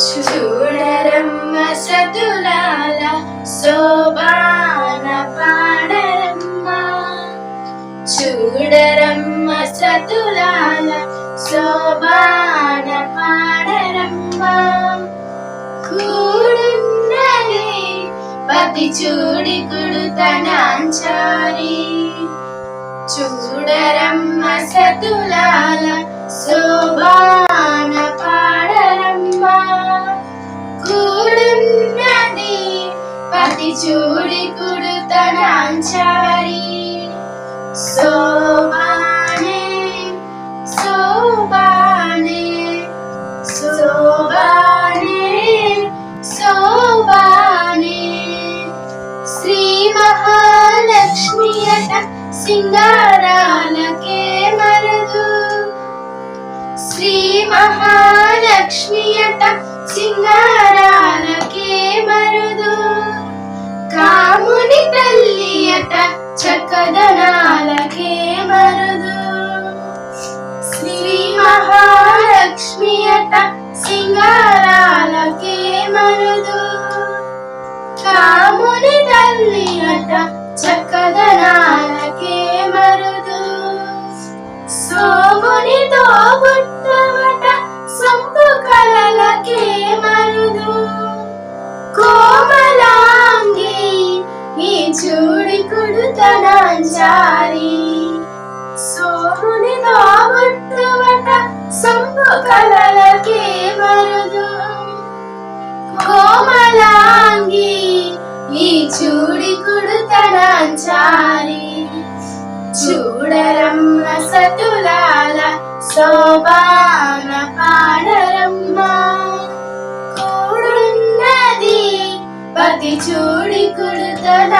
చూడరమ్మ సతులాల శోభాన పాడరమ్మ చూడరమ్మ సతులాల శోభాన పాడరమ్మ కూడున్నది పతి చూడి కుడుతనాంచారి చూడరమ్మ సతులాల శోభాన सोवाणे सोवाणे सोवाणे सोवाणे श्रीमहालक्ष्मी सिङ्गाराल మహాలక్ష్మియట సింగారాలకే మరుదు. కాముని తల్లి అట చక్కదనాలకే మరుదు. సోమునితో పుట్టవట సొంపు కలలకే మరుదు. కోమలాంగి ఈ చూడి కుడుతనాంచారి సోమునితో పుట్టవట కలలకే వరదు. కోమలాంగి ఈ చూడి కుడుతనాంచారి. చూడరమ్మ సతులాల శోభాన పాడరమ్మ. కూడున్నది పతి చూడి కుడుతనాంచారి.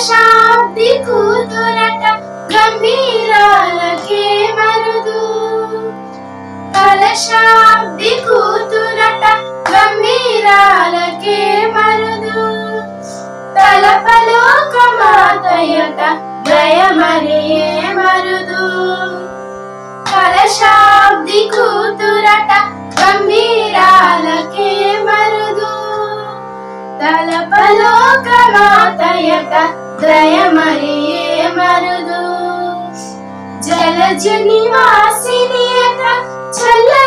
కలశాబ్ది కూతురట గంభీరాలకే మరుదు. కలశాబ్ది కూతురట గంభీరాలకే మరుదు. తలపలోకమాతయట దయమరియే మరుదు. కలశాబ్ది కూతురట దయమరియే మరుదు. జలజ నివాసిని చల్ల